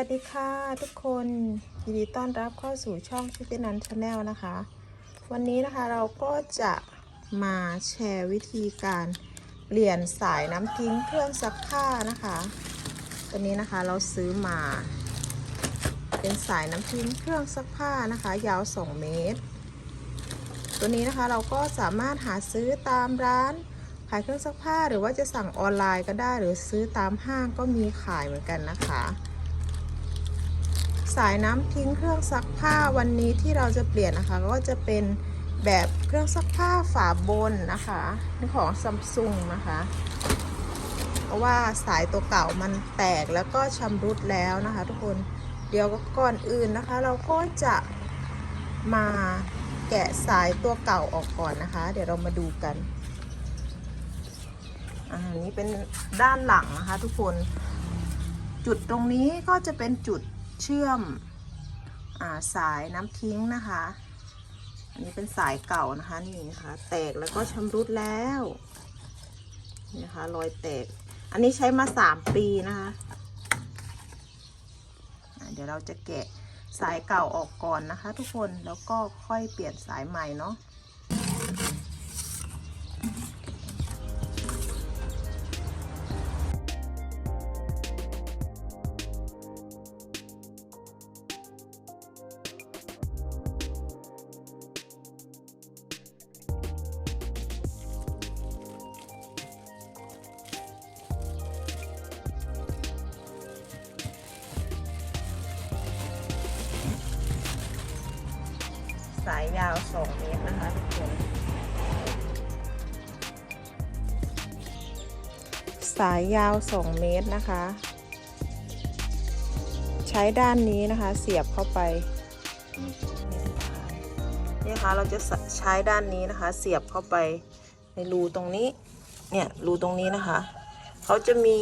วัสดีค่ะทุกคนยินดีต้อนรับเข้าสู่ช่องชุตินันชาแนลนะคะ วันนี้นะคะเราก็จะมาแชร์วิธีการเปลี่ยนสายน้ำทิ้งเครื่องซักผ้านะคะตัวนี้นะคะเราซื้อมา เป็นสายน้ำทิ้งเครื่องซักผ้านะคะ ยาว 2 เมตร ตัวนี้นะคะเราก็สามารถหาซื้อตามร้านขายเครื่องซักผ้าหรือว่าจะสั่งออนไลน์ก็ได้หรือซื้อตามห้างก็มีขายเหมือนกันนะคะ สายน้ำทิ้งเครื่องซักผ้าวันนี้ที่เราจะเปลี่ยนนะคะก็จะเป็นแบบเครื่องซักผ้าฝาบนนะคะของซัมซุงนะคะเพราะว่าสายตัวเก่ามันแตกแล้วก็ชำรุดแล้วนะคะ ทุกคนเดี๋ยวก่อนอื่นนะคะ เราก็จะมาแกะสายตัวเก่าออกก่อนนะคะ เดี๋ยวเรามาดูกันอันนี้เป็นด้านหลังนะคะ ทุกคนจุดตรงนี้ก็จะเป็นจุด เชื่อมอาสายน้ำทิ้งนะคะ อันนี้เป็นสายเก่านะคะนี่นะคะแตกแล้วก็ชำรุดแล้วนี่นะคะรอยแตก อันนี้ใช้มาสามปีนะคะอะเดี๋ยวเราจะแกะสายเก่าออกก่อนนะคะ ทุกคนแล้วก็ค่อยเปลี่ยนสายใหม่เนาะ สายยาว 2 เมตรนะคะทุกคน สายยาว 2 เมตรนะคะ ใช้ด้านนี้นะคะเสียบเข้าไปนี่ค่ะเราจะใช้ด้านนี้นะคะ เสียบเข้าไปในรูตรงนี้ เนี่ยรูตรงนี้นะคะเขาจะมี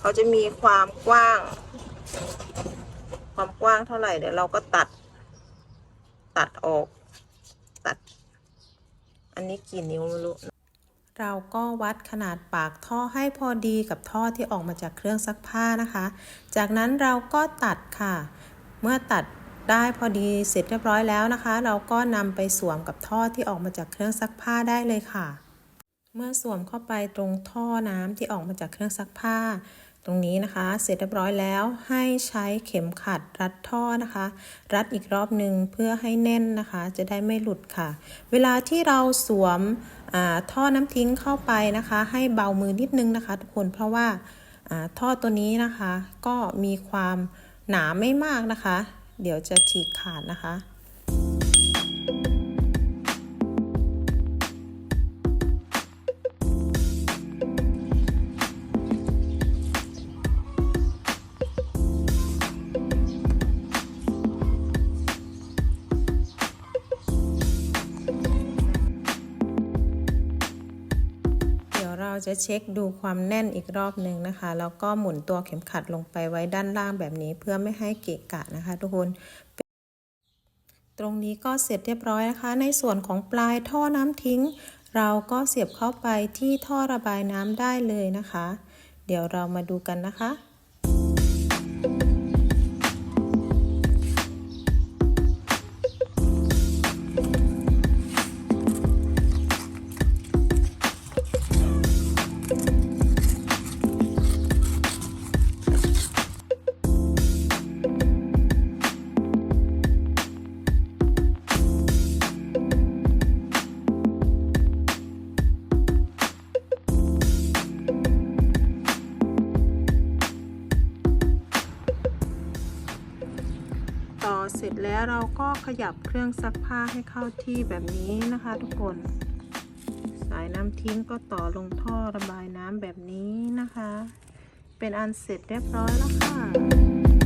เขาจะมีความกว้าง ความกว้างเท่าไหร่เดี๋ยวเราก็ตัด ตัดออก ตัด อันนี้กี่นิ้วไม่รู้เราก็วัดขนาดปากท่อให้พอดีกับท่อที่ออกมาจากเครื่องซักผ้านะคะ จากนั้นเราก็ตัดค่ะ เมื่อตัดได้พอดีเสร็จเรียบร้อยแล้วนะคะ เราก็นำไปสวมกับท่อที่ออกมาจากเครื่องซักผ้าได้เลยค่ะ เมื่อสวมเข้าไปตรงท่อน้ำที่ออกมาจากเครื่องซักผ้า ตรงนี้นะคะ เสร็จเรียบร้อยแล้วให้ใช้เข็มขัดรัดท่อนะคะ รัดอีกรอบหนึ่งเพื่อให้แน่นนะคะ จะได้ไม่หลุดค่ะ เวลาที่เราสวมท่อน้ำทิ้งเข้าไปนะคะ ให้เบามือนิดนึงนะคะ ทุกคนเพราะว่าท่อตัวนี้นะคะ ก็มีความหนาไม่มากนะคะ เดี๋ยวจะฉีกขาดนะคะ จะเช็คดูความแน่นอีกรอบหนึ่งนะคะ แล้วก็หมุนตัวเข็มขัดลงไปไว้ด้านล่างแบบนี้เพื่อไม่ให้เกะกะนะคะ ทุกคนตรงนี้ก็เสร็จเรียบร้อยนะคะ ในส่วนของปลายท่อน้ำทิ้ง เราก็เสียบเข้าไปที่ท่อระบายน้ำได้เลยนะคะ เดี๋ยวเรามาดูกันนะคะต่อ เสร็จแล้วเราก็ขยับเครื่องซักผ้าให้เข้าที่แบบนี้นะคะ ทุกคน สายน้ำทิ้งก็ต่อลงท่อระบายน้ำแบบนี้นะคะ เป็นอันเสร็จเรียบร้อยแล้วค่ะ